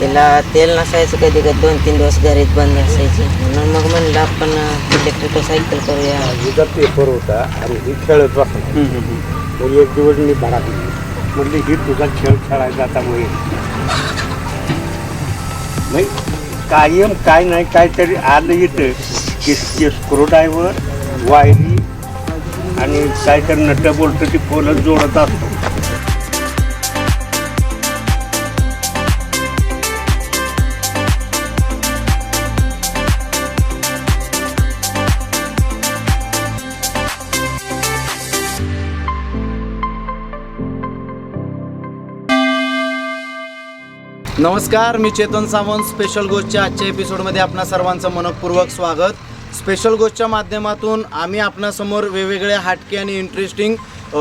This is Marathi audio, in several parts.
तिला तेल नसायचं कधी कधी दोन तीन दिवस घरीच बंद असायची. म्हणून मग म्हणलं आपण इलेक्ट्रिकल सायकल करूया. हिचा पेपर होता आणि ही खेळत बसला मग एक दिवस मी भरात म्हणले ही तुझा खेळ खेळायचा आता मग नाही कायम काय नाही काहीतरी आलं इथं. की स्क्रू ड्रायव्हर वायरी आणि काहीतरी नट बोलतं ती पोलच जोडत असतो. नमस्कार मी चेतन सावंत. स्पेशल गोष्टच्या आजच्या एपिसोडमध्ये आपणा सर्वांचं मनपूर्वक स्वागत. स्पेशल गोष्टच्या माध्यमातून आम्ही आपणासमोर वेगवेगळ्या हाटके आणि इंटरेस्टिंग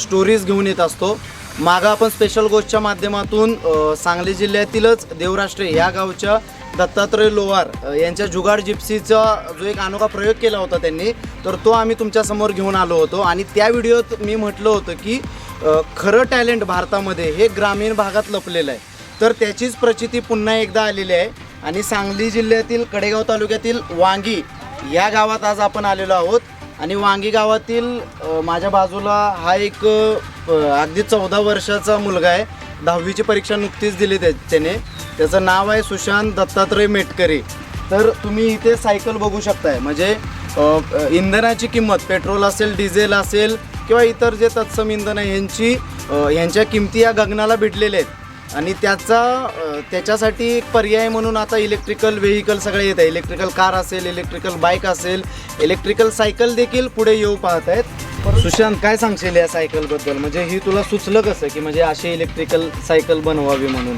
स्टोरीज घेऊन येत असतो. मागं आपण स्पेशल गोष्टच्या माध्यमातून सांगली जिल्ह्यातीलच देवराष्ट्रे ह्या गावच्या दत्तात्रय लोवार यांच्या जुगाड जिप्सीचा जो एक अनोखा प्रयोग केला होता त्यांनी तर तो आम्ही तुमच्यासमोर घेऊन आलो होतो. आणि त्या व्हिडिओत मी म्हटलं होतं की खरं टॅलेंट भारतामध्ये हे ग्रामीण भागात लपलेलं आहे. तर त्याचीच प्रचिती पुन्हा एकदा आलेली आहे. आणि सांगली जिल्ह्यातील कडेगाव तालुक्यातील वांगी या गावात आज आपण आलेलो आहोत. आणि वांगी गावातील माझ्या बाजूला हा एक अगदी चौदा वर्षाचा मुलगा आहे. दहावीची परीक्षा नुकतीच दिली त्या त्याने. त्याचं नाव आहे सुशांत दत्तात्रय मेटकरी. तर तुम्ही इथे सायकल बघू शकताय. म्हणजे इंधनाची किंमत पेट्रोल असेल डिझेल असेल किंवा इतर जे तत्सम इंधन आहे ह्यांची ह्यांच्या किमती या गगनाला भिडलेल्या आहेत. आणि त्याचा अ, त्याच्यासाठी एक पर्याय म्हणून आता इलेक्ट्रिकल व्हेकल सगळे येत आहे. इलेक्ट्रिकल कार असेल इलेक्ट्रिकल बाईक असेल इलेक्ट्रिकल सायकल देखील पुढे येऊ पाहत आहेत. सुशांत काय सांगशील या सायकलबद्दल म्हणजे ही तुला सुचलं कसं की म्हणजे अशी इलेक्ट्रिकल सायकल बनवावी म्हणून?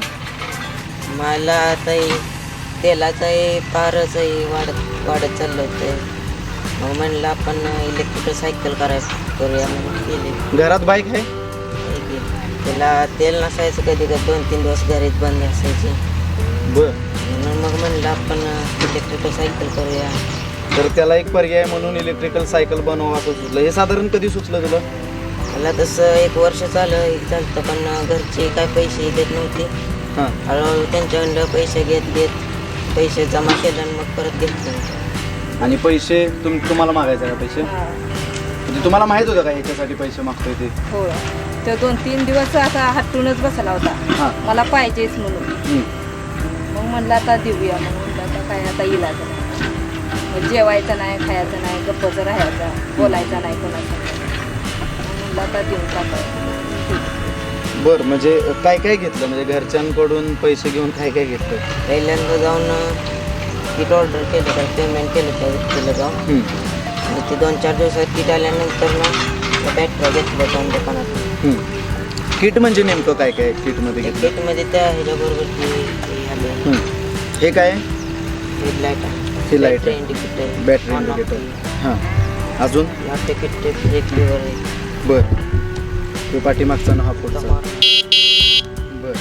मला आताही तेलाचंही फारचंही वाढत वाढत चाललं होतं. मग म्हणलं आपण इलेक्ट्रिकल सायकल करायचं करूया म्हणून केली घरात बाईक आहे? केली. तिला नसायचं कधी कधी दोन तीन दिवस घरीच बंद असायची. बर. म्हणून मग म्हणलं आपण इलेक्ट्रिकल सायकल करूया. तर त्याला एक पर्याय म्हणून इलेक्ट्रिकल सायकल बनवा असं सुचलं. हे साधारण कधी सुचलं तुला? मला तसं एक वर्ष चालं चालतं पण घरचे काय पैसे देत नव्हते. हां. हळूहळू त्यांच्याकडं पैसे घेत घेत पैसे जमा केले आणि मग परत घेतलं आणि पैसे तुम तुम्हाला मागायचे का पैसे? म्हणजे तुम्हाला माहीत होतं का याच्यासाठी पैसे मागतोय ते? हो तर दोन तीन दिवस असा हटूनच बसला होता. मला पाहिजेच म्हणून. हं. मग म्हणलं आता देऊया. म्हणून म्हणलं आता काय आता इलाज नाही मग जेवायचं नाही खायचं नाही गप्पच राहायचं बोलायचं नाही कोणाचं. मग म्हणलं आता देऊन टाकायचं बरं म्हणजे काय काय घेतलं? म्हणजे घरच्यांकडून पैसे घेऊन काय काय घेतलं? पहिल्यांदा जाऊन किट ऑर्डर केलं तर पेमेंट केलं त्या व्यक्तीला जाऊन. हं. आणि ते दोन चार दिवसात किट आल्यानंतर ना बॅटरी घेतलं जाऊन दुकानात. किट म्हणजे नेमकं काय काय किटमध्ये घेतलं? किटमध्ये त्या ह्याच्याबरोबर ती ती हं. काय? हेडलाईट ही लाइट आहे. इंडिकेटर बॅटरी इंडिकेटर हां. अजून? तिकीट ब्रेक लिव्हर आहे. बरं. तो पाठीमागचा ना हा पुढचा. बरं.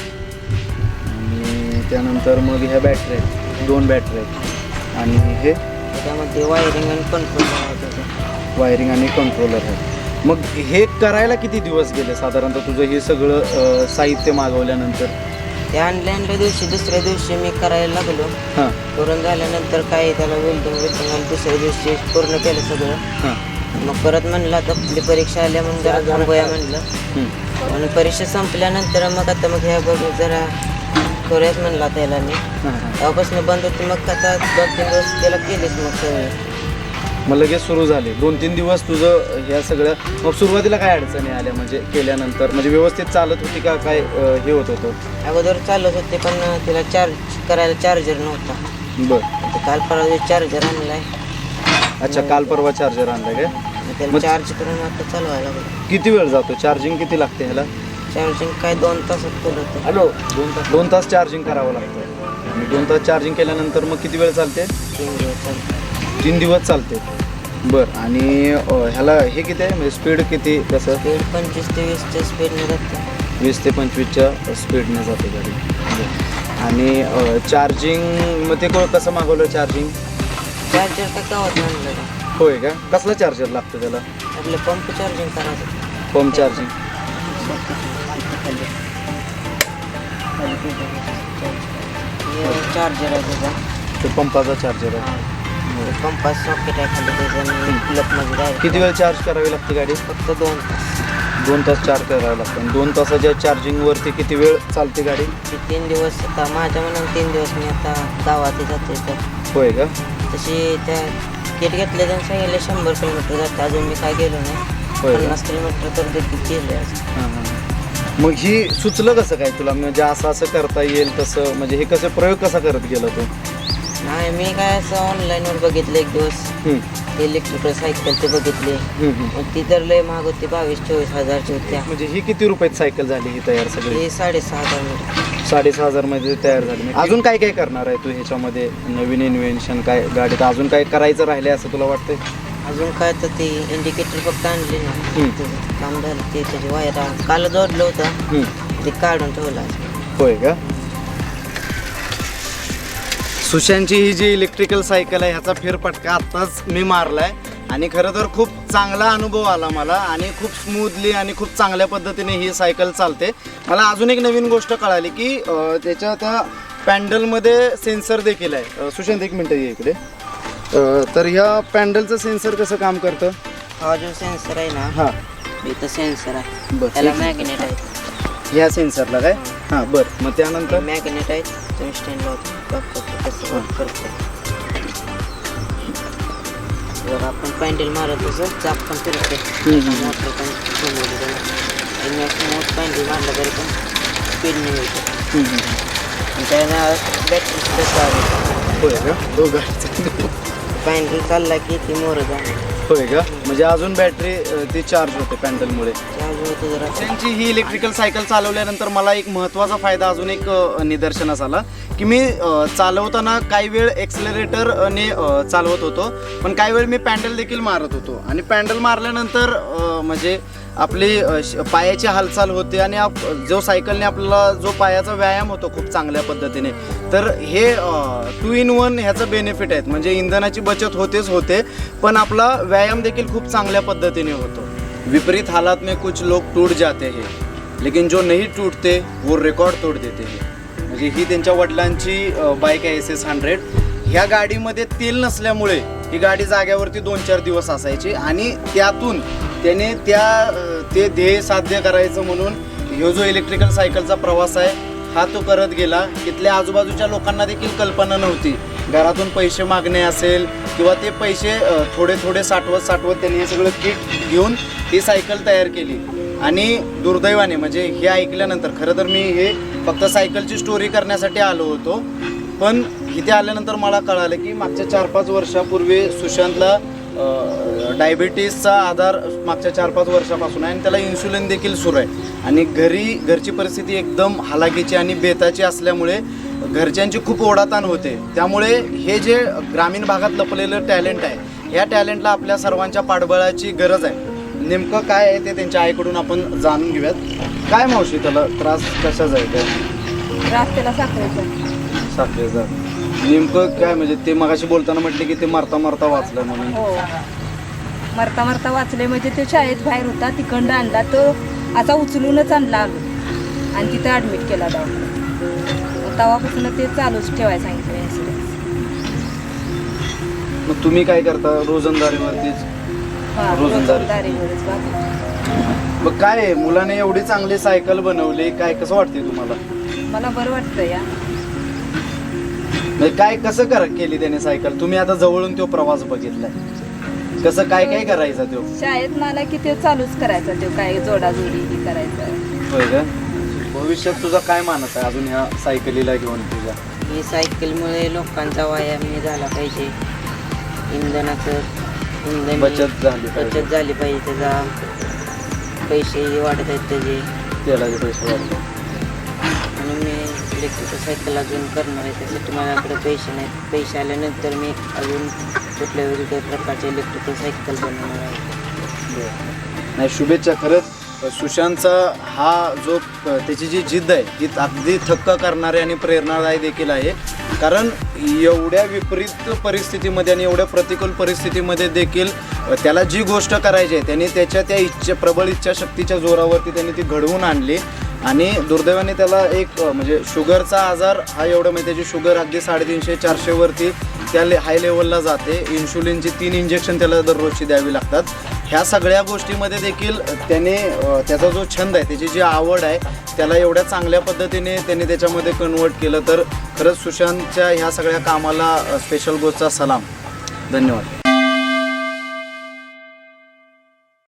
आणि त्यानंतर मग ह्या बॅटरी आहेत. दोन बॅटरी आहेत. आणि हे? त्याच्यामध्ये वायरिंग आणि कंट्रोल त्याचं वायरिंग आणि कंट्रोलर आहे मग हे करायला किती दिवस गेले? साधारणतः तुझं हे सगळं अं, साहित्य मागवल्यानंतर? ते आणल्या दिवशी दुसऱ्या दिवशी मी करायला लागलो. हां. करून झाल्यानंतर काय त्याला वेल्डिंग वेल्डिंग आणि दुसऱ्या दिवशी पूर्ण केलं सगळं. हां. मग परत म्हणलं आता आपली परीक्षा आल्या म्हणून जरा थांबूया म्हणलं. हं. आणि परीक्षा संपल्यानंतर मग आता मग ह्या बघ जरा करूयाच म्हणलं आता याला मी. हां हां. तेव्हापासून बंद होती मग आता दोन तीन दिवस त्याला केलीच मग सगळं. मग लगेच सुरू झाले. दोन तीन दिवस तुझं ह्या सगळं मग सुरुवातीला काय अडचणी आल्या? म्हणजे केल्यानंतर म्हणजे व्यवस्थित चालत होती का काय अं, हे होत होतं? अगोदर चालत होते पण तिला चार्ज करायला चार्जर नव्हता. बरं. आता काल परवा चार्जर आणलाय. अच्छा काल परवा चार्जर आणलं काय? मग त्याला मग- चार्ज करून आता चालवायला लागलं. किती वेळ जातो? चार्जिंग किती लागते ह्याला? चार्जिंग काय दोन तासात केलं होतं. हॅलो. दोन तास दोन तास चार्जिंग करावं लागतं. आणि दोन तास चार्जिंग केल्यानंतर मग किती वेळ चालते? तीन दिवस चालतं. तीन दिवस चालते. बरं आणि अं, ह्याला हे किती आहे? म्हणजे स्पीड किती कसं स्पीड पंचवीस ते वीसच्या स्पीडने जाते. वीस ते पंचवीसच्या स्पीडने जाते गाडी. बरं. आणि चार्जिंग मग ते को- कसं मागवलं चार्जिंग चार्जर काय गावात आणलं होय का? कसला चार्जर लागतो त्याला? आपलं पंप चार्जिंग करायचं. होम चार्जिंग चार्जर आहे त्याचा. ते पंपाचा चार्जर आहे. सॉकेट आहे खाली किती वेळ चार्ज करावी लागते गाडी? फक्त दोन तास. दोन तास चार्ज करावं लागतं. दोन तासाच्या चार्जिंगवरती किती वेळ चालते गाडी? ते तीन दिवस आता माझ्या मनात तीन दिवस मी आता गावात जाते तर. होय का? तशी त्या किट घेतले त्यांनी सांगितले शंभर किलोमीटर जाते. अजून मी काय गेलो नाही. होय का? पन्नास किलोमीटर तर देखील केले आज. हां, हां. मग ही सुचलं कसं काय तुला? म्हणजे असं असं करता येईल तसं म्हणजे हे कसं प्रयोग कसा करत गेला तू? नाही मी काय असं ऑनलाईनवर बघितलं एक दिवस. इलेक्ट्रिकल सायकल ते बघितले. मग ती तर लय महाग होती बावीस चोवीस हजारची होत्या म्हणजे ही किती रुपयात सायकल झाली ही तयार सगळी? ती साडेसहा हजार मीटर साडेसहा हजारमध्ये तयार झाली. म्हणजे अजून काय काय करणार आहे तू ह्याच्यामध्ये? नवीन इन्व्हेन्शन काय गाडीत अजून काय करायचं राहिले असं तुला वाटतंय? अजून काय तर ती इंडिकेटर फक्त आणली ना. काम झालं ते त्याची वायर काल जोडलं होतं. ते काढून ठेवलं. होय का? सुशांतची ही जी इलेक्ट्रिकल सायकल आहे ह्याचा फेरफटका आत्ताच मी मारलाय. आणि खरं तर खूप चांगला अनुभव आला मला आणि खूप स्मूथली आणि खूप चांगल्या पद्धतीने ही सायकल चालते. मला अजून एक नवीन गोष्ट कळाली की त्याच्या त्या पॅन्डलमध्ये सेन्सर देखील आहे. सुशांत एक मिनटं ये इकडे. तर ह्या पॅन्डलचं सेन्सर कसं काम करतं? हा जो सेन्सर आहे ना हां. इथं सेन्सर आहे. त्याला मॅग्नेट आहे. ह्या सेन्सरला काय? हां बरं. मग त्यानंतर? मॅग्नेट आहे तुम्ही स्टँड करतो जर आपण पॅन्डल मारत तसं चाप पण फिरते. मोटर पण आणि असं मोठ पॅन्डल मारलं तरी पण मिळतं. हम्म, हम्म. आणि त्यानं बॅटरी होय का? गाडीचं पॅन्डल चालला की ती मोर जाणार. होय का? म्हणजे अजून बॅटरी ती चार्ज होते पॅन्डलमुळे चार्ज होतं जरा. त्यांची ही इलेक्ट्रिकल सायकल चालवल्यानंतर मला एक महत्त्वाचा फायदा अजून एक निदर्शनास आला की मी चालवताना काही वेळ एक्सलरेटरने चालवत होतो. पण काही वेळ मी पॅन्डल देखील मारत होतो. आणि पॅन्डल मारल्यानंतर म्हणजे आपली श- पायाची हालचाल होते आणि आप जो सायकलने आपल्याला जो पायाचा व्यायाम होतो खूप चांगल्या पद्धतीने तर हे टू इन वन ह्याचं बेनिफिट आहेत. म्हणजे इंधनाची बचत होतेच होते पण आपला व्यायाम देखील खूप चांगल्या पद्धतीने होतो. विपरीत हालात में कुछ लोग टूट जाते हैं लेकिन जो नहीं टूटते वो रेकॉर्ड तोड देते हैं. म्हणजे ही त्यांच्या वडिलांची बाईक आहे एस एस हंड्रेड ह्या गाडीमध्ये तेल नसल्यामुळे ही गाडी जाग्यावरती दोन चार दिवस असायची आणि त्यातून त्याने त्या ते ध्येय साध्य करायचं म्हणून ह्यो जो इलेक्ट्रिकल सायकलचा प्रवास आहे हा तो करत गेला. तिथल्या आजूबाजूच्या लोकांना देखील कल्पना नव्हती. घरातून पैसे मागणे असेल किंवा ते पैसे थोडे थोडे साठवत साठवत त्यांनी हे सगळं किट घेऊन ही सायकल तयार केली. आणि दुर्दैवाने म्हणजे हे ऐकल्यानंतर खरं तर मी हे फक्त सायकलची स्टोरी करण्यासाठी आलो होतो पण इथे आल्यानंतर मला कळालं की मागच्या चार पाच वर्षापूर्वी सुशांतला डायबिटीसचा आधार मागच्या चार पाच वर्षापासून आहे आणि त्याला इन्सुलिन देखील सुरू आहे. आणि घरी घरची परिस्थिती एकदम हालाकीची आणि बेताची असल्यामुळे घरच्यांची खूप ओढाताण होते. त्यामुळे हे जे ग्रामीण भागात लपलेलं टॅलेंट आहे या टॅलेंटला आपल्या सर्वांच्या पाठबळाची गरज आहे. नेमकं काय आहे ते त्यांच्या आईकडून आपण जाणून घेऊयात. काय मावशी त्याला त्रास कशाचा आहे? काय रस्त्याला साखरेचं साखरेचा. नेमकं काय म्हणजे ते मगाशी बोलताना म्हटले की ते मारता मारता वाचलं म्हणून. हो. मरता मरता वाचले म्हणजे तो शाळेत बाहेर होता तिकडं आणला तो असा उचलूनच आणला आम्ही. आणि तिथं ॲडमिट केला मग तेव्हापासून ते चालूच ठेवायला सांगितलं मग तुम्ही काय करता रोजंदारीवरतीच? रोजंदारी. मग काय मुलाने एवढी चांगली सायकल बनवली काय कसं वाटते तुम्हाला? मला बरं वाटतं या. म्हणजे काय कसं कर केली त्याने सायकल तुम्ही आता जवळून तो प्रवास बघितलाय. कसं काय काय करायचा तो? शाळेत मला की ते चालूच करायचा तो काय जोडाजोडी ही करायचं. होय का? भविष्यात तुझा काय मानस आहे अजून ह्या सायकलीला घेऊन तुझ्या ही सायकलमुळे लोकांचा व्यायाम हे झाला पाहिजे. इंधनाचं इंधन बचत झाली पाहिजे. बचत झाली पाहिजे त्याचा पैसेही वाढत आहेत त्याचे. तेलाचे पैसे वाढले इलेक्ट्रिकल सायकल अजून करणार आहे त्यासाठी माझ्याकडे पैसे नाहीत. पैसे आल्यानंतर मी अजून कुठल्या वेगवेगळ्या प्रकारचे इलेक्ट्रिकल सायकल बनवणार आहे. नाही शुभेच्छा खरंच. सुशांतचा हा जो त्याची जी जिद्द आहे ती अगदी थक्क करणारी आणि प्रेरणादायी देखील आहे. कारण एवढ्या विपरीत परिस्थितीमध्ये आणि एवढ्या प्रतिकूल परिस्थितीमध्ये देखील त्याला जी गोष्ट करायची आहे त्याने त्याच्या त्या इच्छा प्रबळ इच्छाशक्तीच्या जोरावरती त्यांनी ती घडवून आणली. आणि दुर्दैवाने त्याला एक म्हणजे शुगरचा आजार हा एवढं म्हणजे त्याची शुगर अगदी साडेतीनशे चारशेवरती त्या ले हाय लेवलला जाते. इन्शुलिनची तीन इंजेक्शन त्याला दररोजची द्यावी लागतात. ह्या सगळ्या गोष्टीमध्ये देखील त्याने त्याचा जो छंद आहे त्याची जी आवड आहे त्याला एवढ्या चांगल्या पद्धतीने त्याने त्याच्यामध्ये कन्वर्ट केलं. तर खरंच सुशांतच्या ह्या सगळ्या कामाला स्पेशल गोष्टचा सलाम. धन्यवाद.